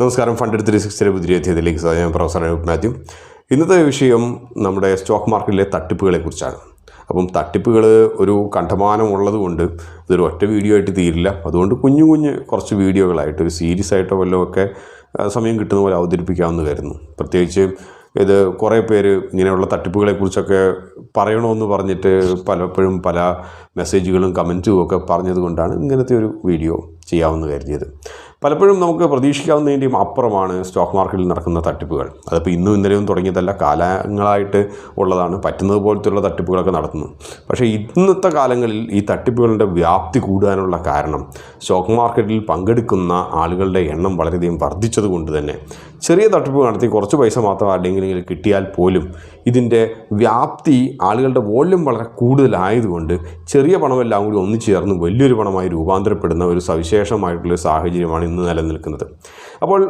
നമസ്കാരം. Fund three സിക്സ്റ്റിലെ പുതിയ അധ്യയത്തിലേക്ക് സ്വാഗതം. പ്രൊഫസർ അനൂപ് മാത്യു. ഇന്നത്തെ വിഷയം നമ്മുടെ സ്റ്റോക്ക് മാർക്കറ്റിലെ തട്ടിപ്പുകളെ കുറിച്ചാണ്. അപ്പം തട്ടിപ്പുകൾ ഒരു കണ്ടമാനം ഉള്ളതുകൊണ്ട് ഇതൊരു ഒറ്റ വീഡിയോ ആയിട്ട് തീരില്ല. അതുകൊണ്ട് കുഞ്ഞു കുഞ്ഞ് കുറച്ച് വീഡിയോകളായിട്ട് ഒരു സീരീസ് ആയിട്ടോ വല്ലതും ഒക്കെ സമയം കിട്ടുന്ന പോലെ അവതരിപ്പിക്കാമെന്ന് കരുതുന്നു പ്രത്യേകിച്ച് ഇത് കുറേ പേര് ഇങ്ങനെയുള്ള തട്ടിപ്പുകളെക്കുറിച്ചൊക്കെ പറയണമെന്ന് പറഞ്ഞിട്ട് പലപ്പോഴും പല മെസ്സേജുകളും കമന്റും ഒക്കെ പറഞ്ഞതുകൊണ്ടാണ് ഇങ്ങനത്തെ ഒരു വീഡിയോ ചെയ്യാമെന്ന് കരുതിയത്. പലപ്പോഴും നമുക്ക് പ്രതീക്ഷിക്കാവുന്നതിന്റെയും അപ്പുറമാണ് സ്റ്റോക്ക് മാർക്കറ്റിൽ നടക്കുന്ന തട്ടിപ്പുകൾ. അതിപ്പോൾ ഇന്നും ഇന്നലെയും തുടങ്ങിയതല്ല കാലങ്ങളായിട്ട് ഉള്ളതാണ് പറ്റുന്നത് പോലത്തെയുള്ള തട്ടിപ്പുകളൊക്കെ നടത്തുന്നു പക്ഷേ ഇന്നത്തെ കാലങ്ങളിൽ ഈ തട്ടിപ്പുകളുടെ വ്യാപ്തി കൂടാനുള്ള കാരണം സ്റ്റോക്ക് മാർക്കറ്റിൽ പങ്കെടുക്കുന്ന ആളുകളുടെ എണ്ണം വളരെയധികം വർദ്ധിച്ചത് കൊണ്ട് തന്നെ. ചെറിയ തട്ടിപ്പ് നടത്തി കുറച്ച് പൈസ മാത്രം ആരുടെയെങ്കിലും കിട്ടിയാൽ പോലും ഇതിന്റെ വ്യാപ്തി ആളുകളുടെ വോള്യം വളരെ കൂടുതലായതുകൊണ്ട് ചെറിയ പണമെല്ലാം കൂടി ഒന്നിച്ചു ചേർന്ന് വലിയൊരു പണമായി രൂപാന്തരപ്പെടുന്ന ഒരു സവിശേഷമായിട്ടുള്ള സാഹചര്യമാണ് ഇന്ന് നിലനിൽക്കുന്നത്. അപ്പോൾ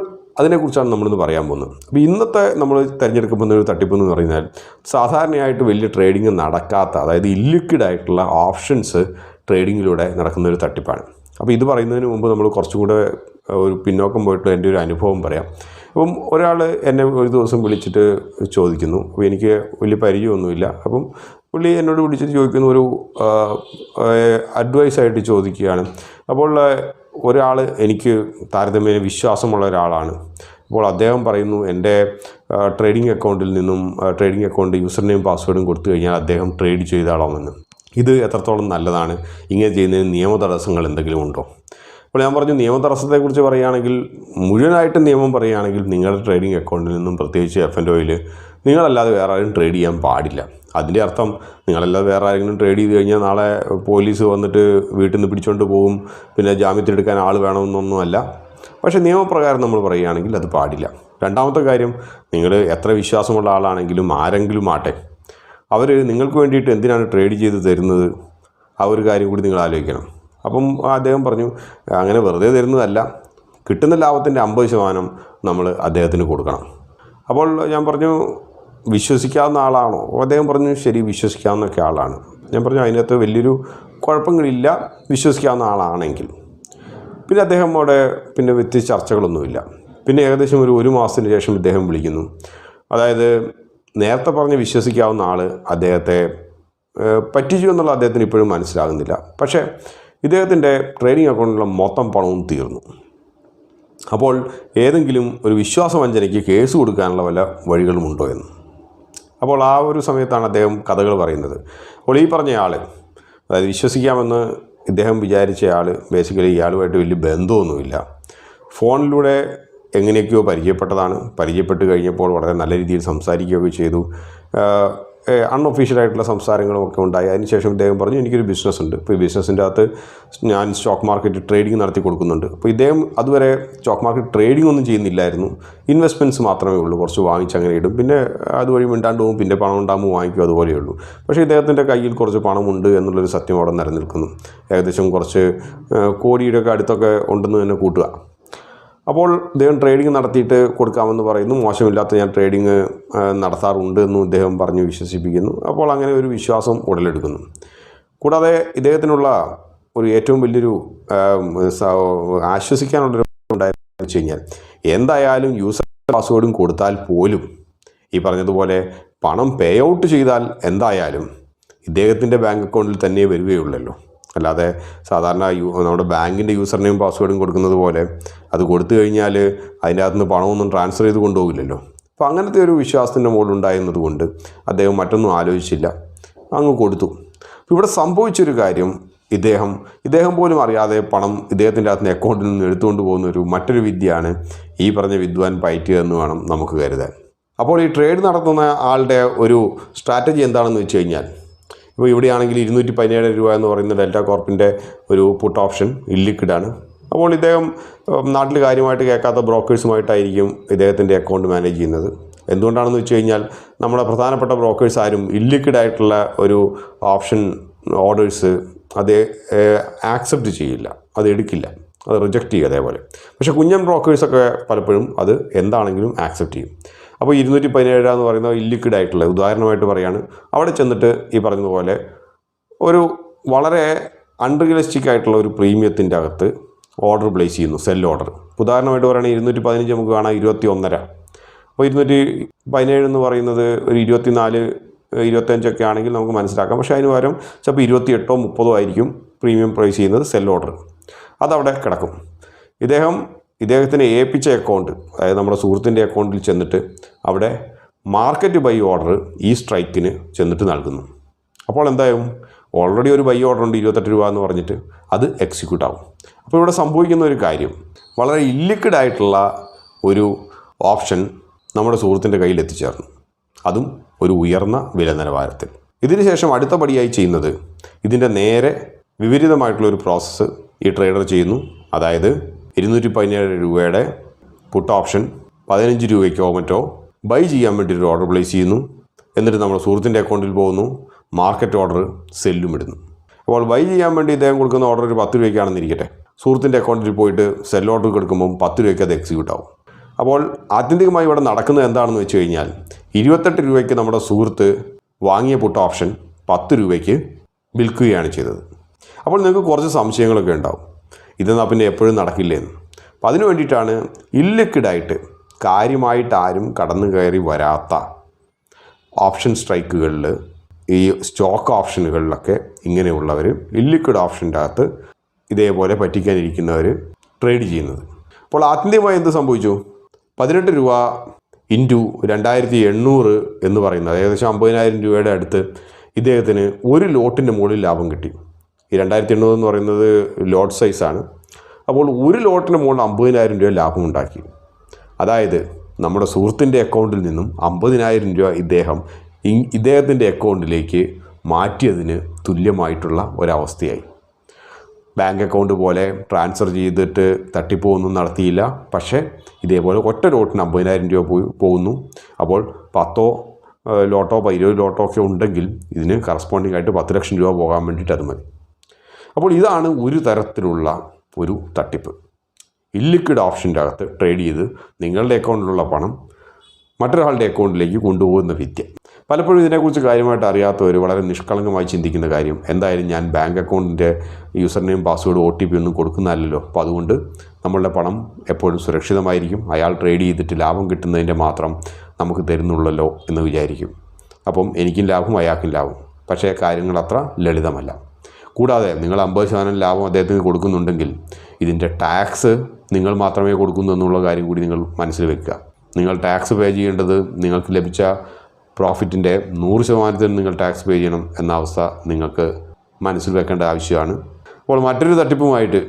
അതിനെക്കുറിച്ചാണ് നമ്മളിന്ന് പറയാൻ പോകുന്നത്. അപ്പോൾ ഇന്നത്തെ നമ്മൾ തിരഞ്ഞെടുക്കപ്പെടുന്ന ഒരു തട്ടിപ്പ് എന്ന് പറഞ്ഞാൽ സാധാരണയായിട്ട് വലിയ ട്രേഡിംഗ് നടക്കാത്ത അതായത് ഇല്ലിക്വിഡ് ആയിട്ടുള്ള ഓപ്ഷൻസ് ട്രേഡിങ്ങിലൂടെ നടക്കുന്ന ഒരു തട്ടിപ്പാണ്. അപ്പോൾ ഇത് പറയുന്നതിന് മുമ്പ് നമ്മൾ കുറച്ചും കൂടെ ഒരു പിന്നോക്കം പോയിട്ട് എന്റെ ഒരു അനുഭവം പറയാം. അപ്പം ഒരാൾ എന്നെ ഒരു ദിവസം വിളിച്ചിട്ട് ചോദിക്കുന്നു. അപ്പോൾ എനിക്ക് വലിയ പരിചയമൊന്നുമില്ല. അപ്പം പുള്ളി എന്നോട് വിളിച്ചിട്ട് ചോദിക്കുന്ന ഒരു അഡ്വൈസായിട്ട് ചോദിക്കുകയാണ്. അപ്പോൾ ഒരാൾ എനിക്ക് താരതമ്യേന വിശ്വാസമുള്ള ഒരാളാണ്. അപ്പോൾ അദ്ദേഹം പറയുന്നു എന്റെ ട്രേഡിംഗ് അക്കൗണ്ടിൽ നിന്നും ട്രേഡിംഗ് അക്കൗണ്ട് യൂസർ നെയിം പാസ്വേഡും കൊടുത്തു കഴിഞ്ഞാൽ അദ്ദേഹം ട്രേഡ് ചെയ്താളാമെന്ന്. ഇത് എത്രത്തോളം നല്ലതാണ്? ഇങ്ങനെ ചെയ്യുന്നതിന് നിയമ തടസ്സങ്ങൾ എന്തെങ്കിലും ഉണ്ടോ? അപ്പോൾ ഞാൻ പറഞ്ഞു നിയമ തടസ്സത്തെക്കുറിച്ച് പറയുകയാണെങ്കിൽ മുഴുവനായിട്ട് നിയമം പറയുകയാണെങ്കിൽ നിങ്ങളുടെ ട്രേഡിംഗ് അക്കൗണ്ടിൽ നിന്നും പ്രത്യേകിച്ച് എഫ് എന്റെ ഒയിൽ നിങ്ങളല്ലാതെ വേറെ ആരും ട്രേഡ് ചെയ്യാൻ പാടില്ല. അതിന്റെ അർത്ഥം നിങ്ങളെല്ലാം വേറെ ആരെങ്കിലും ട്രേഡ് ചെയ്ത് കഴിഞ്ഞാൽ നാളെ പോലീസ് വന്നിട്ട് വീട്ടിൽ നിന്ന് പിടിച്ചുകൊണ്ട് പോകും. പിന്നെ ജാമ്യത്തിലെടുക്കാൻ ആൾ വേണമെന്നൊന്നുമല്ല പക്ഷേ നിയമപ്രകാരം നമ്മൾ പറയുകയാണെങ്കിൽ അത് പാടില്ല. രണ്ടാമത്തെ കാര്യം നിങ്ങൾ എത്ര വിശ്വാസമുള്ള ആളാണെങ്കിലും ആരെങ്കിലും ആട്ടെ. അവർ നിങ്ങൾക്ക് വേണ്ടിയിട്ട് എന്തിനാണ് ട്രേഡ് ചെയ്ത് തരുന്നത്? ആ ഒരു കാര്യം കൂടി നിങ്ങൾ ആലോചിക്കണം. അപ്പം അദ്ദേഹം പറഞ്ഞു അങ്ങനെ വെറുതെ തരുന്നതല്ല. കിട്ടുന്ന ലാഭത്തിന്റെ അമ്പത് ശതമാനം നമ്മൾ അദ്ദേഹത്തിന് കൊടുക്കണം. അപ്പോൾ ഞാൻ പറഞ്ഞു വിശ്വസിക്കാവുന്ന ആളാണോ? അദ്ദേഹം പറഞ്ഞു ശരി വിശ്വസിക്കാവുന്നൊക്കെ ആളാണ്. ഞാൻ പറഞ്ഞു അതിനകത്ത് വലിയൊരു കുഴപ്പങ്ങളില്ല വിശ്വസിക്കാവുന്ന ആളാണെങ്കിൽ. പിന്നെ അദ്ദേഹം അവിടെ പിന്നെ വ്യത്യസ്ത ചർച്ചകളൊന്നുമില്ല. പിന്നെ ഏകദേശം ഒരു ഒരു മാസത്തിന് ശേഷം ഇദ്ദേഹം വിളിക്കുന്നു. അതായത് നേരത്തെ പറഞ്ഞ് വിശ്വസിക്കാവുന്ന ആൾ അദ്ദേഹത്തെ പറ്റിച്ചു എന്നുള്ള അദ്ദേഹത്തിന് ഇപ്പോഴും മനസ്സിലാകുന്നില്ല. പക്ഷേ ഇദ്ദേഹത്തിന്റെ ട്രേഡിംഗ് അക്കൗണ്ടിലുള്ള മൊത്തം പണവും തീർന്നു. അപ്പോൾ ഏതെങ്കിലും ഒരു വിശ്വാസവഞ്ചനയ്ക്ക് കേസ് കൊടുക്കാനുള്ള വല്ല വഴികളുമുണ്ടോ എന്ന്? അപ്പോൾ ആ ഒരു സമയത്താണ് അദ്ദേഹം കഥകൾ പറയുന്നത്. അപ്പോൾ ഈ പറഞ്ഞ ആൾ അതായത് വിശ്വസിക്കാമെന്ന് ഇദ്ദേഹം വിചാരിച്ച ആൾ ബേസിക്കലി ഇയാളുമായിട്ട് വലിയ ബന്ധമൊന്നുമില്ല. ഫോണിലൂടെ എങ്ങനെയൊക്കെയോ പരിചയപ്പെട്ടതാണ്. പരിചയപ്പെട്ട് കഴിഞ്ഞപ്പോൾ വളരെ നല്ല രീതിയിൽ സംസാരിക്കുകയൊക്കെ ചെയ്തു. അൺഒഫീഷ്യലായിട്ടുള്ള സംസാരങ്ങളും ഒക്കെ ഉണ്ടായി. അതിനുശേഷം ഇദ്ദേഹം പറഞ്ഞു എനിക്കൊരു ബിസിനസ് ഉണ്ട്. അപ്പോൾ ഈ ബിസിനസ്സിന്റെ അകത്ത് ഞാൻ സ്റ്റോക്ക് മാർക്കറ്റ് ട്രേഡിംഗ് നടത്തി കൊടുക്കുന്നുണ്ട്. അപ്പോൾ ഇദ്ദേഹം അതുവരെ സ്റ്റോക്ക് മാർക്കറ്റ് ട്രേഡിംഗ് ഒന്നും ചെയ്യുന്നില്ലായിരുന്നു. ഇൻവെസ്റ്റ്മെന്റ്സ് മാത്രമേ ഉള്ളൂ. കുറച്ച് വാങ്ങിച്ച് അങ്ങനെ ഇടും. പിന്നെ അതുവഴി മിണ്ടാണ്ട് പോകും പിന്നെ പണം ഉണ്ടാകുമ്പോൾ വാങ്ങിക്കും. അതുപോലെയേ ഉള്ളൂ. പക്ഷേ ഇദ്ദേഹത്തിന്റെ കയ്യിൽ കുറച്ച് പണമുണ്ട് എന്നുള്ളൊരു സത്യം അവിടെ നിലനിൽക്കുന്നു. ഏകദേശം കുറച്ച് കോടിയുടെയൊക്കെ അടുത്തൊക്കെ ഉണ്ടെന്ന് തന്നെ കൂട്ടുക. അപ്പോൾ ഇദ്ദേഹം ട്രേഡിംഗ് നടത്തിയിട്ട് കൊടുക്കാമെന്ന് പറയുന്നു. മോശമില്ലാത്ത ഞാൻ ട്രേഡിംഗ് നടത്താറുണ്ട് എന്നും ഇദ്ദേഹം പറഞ്ഞ് വിശ്വസിപ്പിക്കുന്നു. അപ്പോൾ അങ്ങനെ ഒരു വിശ്വാസം ഉടലെടുക്കുന്നു. കൂടാതെ ഇദ്ദേഹത്തിനുള്ള ഒരു ഏറ്റവും വലിയൊരു ആശ്വസിക്കാനുള്ളൊരു ഉണ്ടായിരുന്നു വെച്ച് കഴിഞ്ഞാൽ എന്തായാലും യൂസർ പാസ്വേഡും കൊടുത്താൽ പോലും ഈ പറഞ്ഞതുപോലെ പണം പേ ഔട്ട് ചെയ്താൽ എന്തായാലും ഇദ്ദേഹത്തിന്റെ ബാങ്ക് അക്കൗണ്ടിൽ തന്നെ വരികയുള്ളല്ലോ. അല്ലാതെ സാധാരണ യൂ നമ്മുടെ ബാങ്കിന്റെ യൂസർ നെയിം പാസ്വേഡും കൊടുക്കുന്നത് പോലെ അത് കൊടുത്തു കഴിഞ്ഞാൽ അതിന്റെ അകത്തുനിന്ന് പണമൊന്നും ട്രാൻസ്ഫർ ചെയ്ത് കൊണ്ടുപോകില്ലല്ലോ. അപ്പോൾ അങ്ങനത്തെ ഒരു വിശ്വാസത്തിന്റെ മുകളിലുണ്ടായിരുന്നത് കൊണ്ട് അദ്ദേഹം മറ്റൊന്നും ആലോചിച്ചില്ല. അങ്ങ് കൊടുത്തു. ഇവിടെ സംഭവിച്ചൊരു കാര്യം ഇദ്ദേഹം ഇദ്ദേഹം പോലും അറിയാതെ പണം ഇദ്ദേഹത്തിന്റെ അകത്ത് നിന്ന് അക്കൗണ്ടിൽ നിന്ന് എടുത്തുകൊണ്ട് പോകുന്ന ഒരു മറ്റൊരു വിദ്യയാണ് ഈ പറഞ്ഞ വിദ്വാൻ പയറ്റുക എന്ന് വേണം നമുക്ക് കരുതാൻ. അപ്പോൾ ഈ ട്രേഡ് നടത്തുന്ന ആളുടെ ഒരു സ്ട്രാറ്റജി എന്താണെന്ന് വെച്ച് കഴിഞ്ഞാൽ ഇപ്പോൾ ഇവിടെയാണെങ്കിൽ ഇരുന്നൂറ്റി പതിനേഴ് രൂപ എന്ന് പറയുന്ന ഡെൽറ്റ കോർപ്പിന്റെ ഒരു പുട്ട് ഓപ്ഷൻ ഇല്ലിക്വിഡാണ്. അപ്പോൾ ഇദ്ദേഹം നാട്ടിൽ കാര്യമായിട്ട് കേൾക്കാത്ത ബ്രോക്കേഴ്സുമായിട്ടായിരിക്കും ഇദ്ദേഹത്തിന്റെ അക്കൗണ്ട് മാനേജ് ചെയ്യുന്നത്. എന്തുകൊണ്ടാണെന്ന് വെച്ച് കഴിഞ്ഞാൽ നമ്മുടെ പ്രധാനപ്പെട്ട ബ്രോക്കേഴ്സ് ആരും ഇല്ലിക്വിഡ് ആയിട്ടുള്ള ഒരു ഓപ്ഷൻ ഓർഡേഴ്സ് അത് ആക്സെപ്റ്റ് ചെയ്യില്ല. അത് എടുക്കില്ല. അത് റിജക്റ്റ് ചെയ്യും അതേപോലെ. പക്ഷേ കുഞ്ഞൻ ബ്രോക്കേഴ്സൊക്കെ പലപ്പോഴും അത് എന്താണെങ്കിലും ആക്സെപ്റ്റ് ചെയ്യും. അപ്പോൾ ഇരുന്നൂറ്റി പതിനേഴ് എന്ന് പറയുന്നത് ഇല്ലിക്വിഡ് ആയിട്ടുള്ള ഉദാഹരണമായിട്ട് പറയാണ്. അവിടെ ചെന്നിട്ട് ഈ പറഞ്ഞതുപോലെ ഒരു വളരെ അൺറിയലിസ്റ്റിക് ആയിട്ടുള്ള ഒരു പ്രീമിയത്തിന്റെ അകത്ത് ഓർഡർ പ്ലേസ് ചെയ്യുന്നു സെൽ ഓർഡർ ഉദാഹരണമായിട്ട് പറയുകയാണെങ്കിൽ ഇരുന്നൂറ്റി പതിനഞ്ച് നമുക്ക് കാണാം ഇരുപത്തി ഒന്നര അപ്പോൾ ഇരുന്നൂറ്റി പതിനേഴ് എന്ന് പറയുന്നത് ഒരു ഇരുപത്തിനാല് ഇരുപത്തഞ്ചൊക്കെ ആണെങ്കിൽ നമുക്ക് മനസ്സിലാക്കാം. പക്ഷേ അതിന് പകരം ചിലപ്പോൾ ഇരുപത്തി എട്ടോ മുപ്പതോ ആയിരിക്കും പ്രീമിയം പ്രൈസ് ചെയ്യുന്നത് സെൽ ഓർഡർ അതവിടെ കിടക്കും. ഇദ്ദേഹം ഇദ്ദേഹത്തിന് ഏൽപ്പിച്ച അക്കൗണ്ട് അതായത് നമ്മുടെ സുഹൃത്തിന്റെ അക്കൗണ്ടിൽ ചെന്നിട്ട് അവിടെ മാർക്കറ്റ് ബൈ ഓർഡർ ഈ സ്ട്രൈക്കിന് ചെന്നിട്ട് നൽകുന്നു. അപ്പോൾ എന്തായാലും ഓൾറെഡി ഒരു ബൈ ഓർഡർ ഉണ്ട് ഇരുപത്തെട്ട് രൂപ എന്ന് പറഞ്ഞിട്ട് അത് എക്സിക്യൂട്ട് ആവും. അപ്പോൾ ഇവിടെ സംഭവിക്കുന്ന ഒരു കാര്യം വളരെ ഇല്ലിക്വിഡ് ആയിട്ടുള്ള ഒരു ഓപ്ഷൻ നമ്മുടെ സുഹൃത്തിന്റെ കയ്യിൽ എത്തിച്ചേർന്നു. അതും ഒരു ഉയർന്ന വില നിലവാരത്തിൽ. ഇതിനുശേഷം അടുത്ത പടിയായി ചെയ്യുന്നത് ഇതിന്റെ നേരെ വിപരീതമായിട്ടുള്ള ഒരു പ്രോസസ്സ് ഈ ട്രേഡർ ചെയ്യുന്നു. അതായത് ഇരുന്നൂറ്റി പതിനേഴ് രൂപയുടെ പുട്ട് ഓപ്ഷൻ പതിനഞ്ച് രൂപയ്ക്കോ മറ്റോ ബൈ ചെയ്യാൻ വേണ്ടി ഒരു ഓർഡർ പ്ലേസ് ചെയ്യുന്നു. എന്നിട്ട് നമ്മുടെ സുഹൃത്തിന്റെ അക്കൗണ്ടിൽ പോകുന്നു മാർക്കറ്റ് ഓർഡർ സെല്ലും ഇടുന്നു. അപ്പോൾ ബൈ ചെയ്യാൻ വേണ്ടി ഇദ്ദേഹം കൊടുക്കുന്ന ഓർഡർ ഒരു പത്ത് രൂപയ്ക്കാണെന്ന് ഇരിക്കട്ടെ. സുഹൃത്തിന്റെ അക്കൗണ്ടിൽ പോയിട്ട് സെൽ ഓർഡർ കൊടുക്കുമ്പം പത്ത് രൂപയ്ക്ക് അത് എക്സിക്യൂട്ട് ആവും. അപ്പോൾ ആത്യന്തികമായി ഇവിടെ നടക്കുന്നത് എന്താണെന്ന് വെച്ച് കഴിഞ്ഞാൽ ഇരുപത്തെട്ട് രൂപയ്ക്ക് നമ്മുടെ സുഹൃത്ത് വാങ്ങിയ പുട്ട് ഓപ്ഷൻ പത്ത് രൂപയ്ക്ക് വിൽക്കുകയാണ് ചെയ്തത്. അപ്പോൾ നിങ്ങൾക്ക് കുറച്ച് സംശയങ്ങളൊക്കെ ഉണ്ടാവും. ഇതെന്നാൽ പിന്നെ എപ്പോഴും നടക്കില്ലേന്ന്. അപ്പോൾ അതിന് വേണ്ടിയിട്ടാണ് ഇല്ലിക്വിഡായിട്ട് കാര്യമായിട്ട് ആരും കടന്നു കയറി വരാത്ത ഓപ്ഷൻ സ്ട്രൈക്കുകളിൽ ഈ സ്റ്റോക്ക് ഓപ്ഷനുകളിലൊക്കെ ഇങ്ങനെയുള്ളവർ ഇല്ലിക്വിഡ് ഓപ്ഷന്റെ അകത്ത് ഇതേപോലെ പറ്റിക്കാനിരിക്കുന്നവർ ട്രേഡ് ചെയ്യുന്നത്. അപ്പോൾ ആത്യന്തികമായി എന്ത് സംഭവിച്ചു? പതിനെട്ട് രൂപ ഇന്റു രണ്ടായിരത്തി എണ്ണൂറ് എന്ന് പറയുന്നത് ഏകദേശം അമ്പതിനായിരം രൂപയുടെ അടുത്ത് ഇദ്ദേഹത്തിന് ഒരു ലോട്ടിന്റെ മുകളിൽ ലാഭം കിട്ടി. ഈ രണ്ടായിരത്തി എണ്ണൂറ് എന്ന് പറയുന്നത് ലോട്ട് സൈസാണ് അപ്പോൾ ഒരു ലോട്ടിന് മുകളിൽ അമ്പതിനായിരം രൂപ ലാഭം ഉണ്ടാക്കി. അതായത് നമ്മുടെ സുഹൃത്തിന്റെ അക്കൗണ്ടിൽ നിന്നും അമ്പതിനായിരം രൂപ ഇദ്ദേഹം ഇദ്ദേഹത്തിന്റെ അക്കൗണ്ടിലേക്ക് മാറ്റിയതിന് തുല്യമായിട്ടുള്ള ഒരവസ്ഥയായി. ബാങ്ക് അക്കൗണ്ട് പോലെ ട്രാൻസ്ഫർ ചെയ്തിട്ട് തട്ടിപ്പോകുന്നു നടത്തിയില്ല. പക്ഷേ ഇതേപോലെ ഒറ്റ ലോട്ടിന് അമ്പതിനായിരം രൂപ പോയി പോകുന്നു. അപ്പോൾ പത്തോ ലോട്ടോ ഇരുപത് ലോട്ടോ ഒക്കെ ഉണ്ടെങ്കിൽ ഇതിന് കറസ്പോണ്ടിങ് ആയിട്ട് പത്ത് ലക്ഷം രൂപ പോകാൻ വേണ്ടിയിട്ട് അത് മതി. അപ്പോൾ ഇതാണ് ഒരു തരത്തിലുള്ള ഒരു തട്ടിപ്പ്. ഇല്ലിക്വിഡ് ഓപ്ഷന്റെ അകത്ത് ട്രേഡ് ചെയ്ത് നിങ്ങളുടെ അക്കൗണ്ടിലുള്ള പണം മറ്റൊരാളുടെ അക്കൗണ്ടിലേക്ക് കൊണ്ടുപോകുന്ന വിദ്യ. പലപ്പോഴും ഇതിനെക്കുറിച്ച് കാര്യമായിട്ട് അറിയാത്തവർ വളരെ നിഷ്കളങ്കമായി ചിന്തിക്കുന്ന കാര്യം എന്തായാലും ഞാൻ ബാങ്ക് അക്കൗണ്ടിന്റെ user name password O T P ഒന്നും കൊടുക്കുന്നതല്ലല്ലോ. അപ്പോൾ അതുകൊണ്ട് നമ്മളുടെ പണം എപ്പോഴും സുരക്ഷിതമായിരിക്കും. അയാൾ ട്രേഡ് ചെയ്തിട്ട് ലാഭം കിട്ടുന്നതിന്റെ മാത്രം നമുക്ക് തരുന്നുള്ളല്ലോ എന്ന് വിചാരിക്കും. അപ്പം എനിക്കും ലാഭം അയാൾക്കും ലാഭം. പക്ഷേ കാര്യങ്ങൾ അത്ര ലളിതമല്ല. കൂടാതെ നിങ്ങൾ അമ്പത് ശതമാനം ലാഭം അദ്ദേഹത്തിന് കൊടുക്കുന്നുണ്ടെങ്കിൽ ഇതിന്റെ ടാക്സ് നിങ്ങൾ മാത്രമേ കൊടുക്കുന്നു എന്നുള്ള കാര്യം കൂടി നിങ്ങൾ മനസ്സിൽ വെക്കുക. നിങ്ങൾ ടാക്സ് പേ ചെയ്യേണ്ടത് നിങ്ങൾക്ക് ലഭിച്ച പ്രോഫിറ്റിന്റെ നൂറ് ശതമാനത്തിന് നിങ്ങൾ ടാക്സ് പേ ചെയ്യണം എന്ന അവസ്ഥ നിങ്ങൾക്ക് മനസ്സിൽ വെക്കേണ്ട ആവശ്യമാണ്. അപ്പോൾ മറ്റൊരു തട്ടിപ്പുമായിട്ട്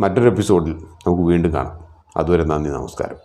മറ്റൊരു എപ്പിസോഡിൽ നമുക്ക് വീണ്ടും കാണാം. അതുവരെ നന്ദി നമസ്കാരം.